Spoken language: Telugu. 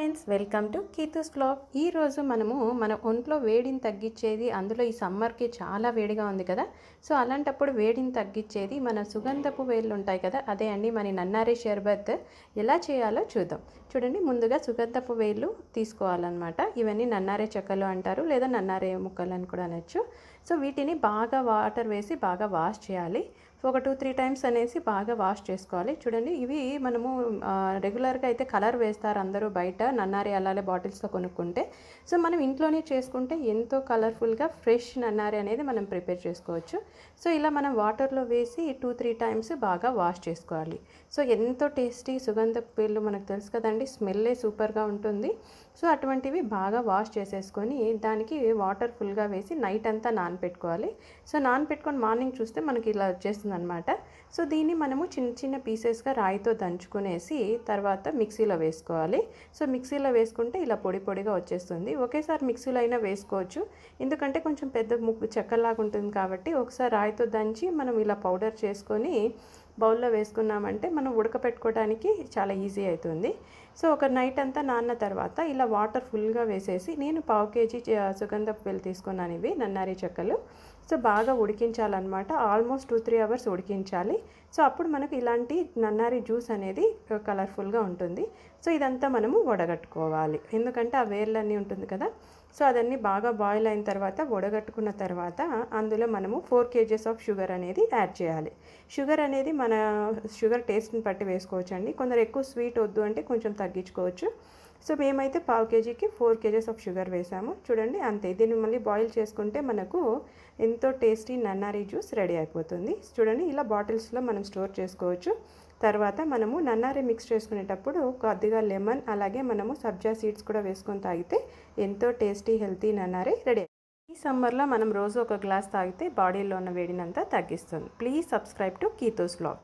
Friends welcome to Keethu's blog. ఈరోజు మనము మన ఒంట్లో వేడిని తగ్గించేది అందులో ఈ సమ్మర్కి చాలా వేడిగా ఉంది కదా. సో అలాంటప్పుడు వేడిని తగ్గించేది మన సుగంధపు వేళ్ళు ఉంటాయి కదా. అదే అండి మన నన్నారి షర్బత్. ఎలా చేయాలో చూద్దాం. చూడండి ముందుగా సుగంధపు వేళ్ళు తీసుకోవాలన్నమాట. ఇవన్నీ నన్నారే చెక్కలు అంటారు లేదా నన్నారే ముక్కలు అని కూడా అనొచ్చు. సో వీటిని బాగా వాటర్ వేసి బాగా వాష్ చేయాలి. ఒక టూ త్రీ టైమ్స్ అనేసి బాగా వాష్ చేసుకోవాలి. చూడండి ఇవి మనము రెగ్యులర్గా అయితే కలర్ వేస్తారు అందరూ బయట నన్నారి అలాగే బాటిల్స్లో కొనుక్కుంటే. సో మనం ఇంట్లోనే చేసుకుంటే ఎంతో కలర్ఫుల్గా ఫ్రెష్ నన్నారి అనేది మనం ప్రిపేర్ చేసుకోవచ్చు. సో ఇలా మనం వాటర్లో వేసి టూ త్రీ టైమ్స్ బాగా వాష్ చేసుకోవాలి. సో ఎంతో టేస్టీ సుగంధ పేర్లు మనకు తెలుసు కదండి స్మెల్లే సూపర్గా ఉంటుంది. సో అటువంటివి బాగా వాష్ చేసేసుకొని దానికి వాటర్ ఫుల్గా వేసి నైట్ అంతా నానపెట్టుకోవాలి. సో నానపెట్టుకొని మార్నింగ్ చూస్తే మనకి ఇలా వచ్చేస్తుంది. అనమాట సో దీన్ని మనము చిన్న చిన్న పీసెస్గా రాయితో దంచుకునేసి తర్వాత మిక్సీలో వేసుకోవాలి. సో మిక్సీలో వేసుకుంటే ఇలా పొడి పొడిగా వచ్చేస్తుంది. ఒకేసారి మిక్సీలో అయినా వేసుకోవచ్చు. ఎందుకంటే కొంచెం పెద్ద ముక్కు చెక్కలాగా ఉంటుంది కాబట్టి ఒకసారి రాయితో దంచి మనం ఇలా పౌడర్ చేసుకొని బౌల్లో వేసుకున్నామంటే మనం ఉడకపెట్టుకోవడానికి చాలా ఈజీ అవుతుంది. సో ఒక నైట్ అంతా నాన్న తర్వాత ఇలా వాటర్ ఫుల్గా వేసేసి నేను పావు కేజీ సుగంధ పువ్వులు తీసుకున్నాను ఇవి నన్నారి చెక్కలు. సో బాగా ఉడికించాలన్నమాట. ఆల్మోస్ట్ టూ త్రీ అవర్స్ ఉడికించాలి. సో అప్పుడు మనకు ఇలాంటి నన్నారి జ్యూస్ అనేది కలర్ఫుల్గా ఉంటుంది. సో ఇదంతా మనము వడగట్టుకోవాలి. ఎందుకంటే ఆ వేర్లన్నీ ఉంటుంది కదా. సో అదన్నీ బాగా బాయిల్ అయిన తర్వాత వడగట్టుకున్న తర్వాత అందులో మనము ఫోర్ కేజెస్ ఆఫ్ షుగర్ అనేది యాడ్ చేయాలి. షుగర్ అనేది మన షుగర్ టేస్ట్ని బట్టి వేసుకోవచ్చు అండి కొందరు ఎక్కువ స్వీట్ వద్దు అంటే కొంచెం తగ్గించుకోవచ్చు. సో మేమైతే పావు కేజీకి ఫోర్ కేజెస్ ఆఫ్ షుగర్ వేసాము. చూడండి అంతే. దీన్ని మళ్ళీ బాయిల్ చేసుకుంటే మనకు ఎంతో టేస్టీ నన్నారి జ్యూస్ రెడీ అయిపోతుంది. చూడండి ఇలా బాటిల్స్లో మనం స్టోర్ చేసుకోవచ్చు. తర్వాత మనము నన్నారి మిక్స్ చేసుకునేటప్పుడు కొద్దిగా లెమన్ అలాగే మనము సబ్జా సీడ్స్ కూడా వేసుకొని తాగితే ఎంతో టేస్టీ హెల్తీ నన్నారి రెడీ ఈ సమ్మర్లో మనం రోజు ఒక గ్లాస్ తాగితే బాడీలో ఉన్న వేడినంతా తగ్గిస్తుంది. Please subscribe to Keethu's blog.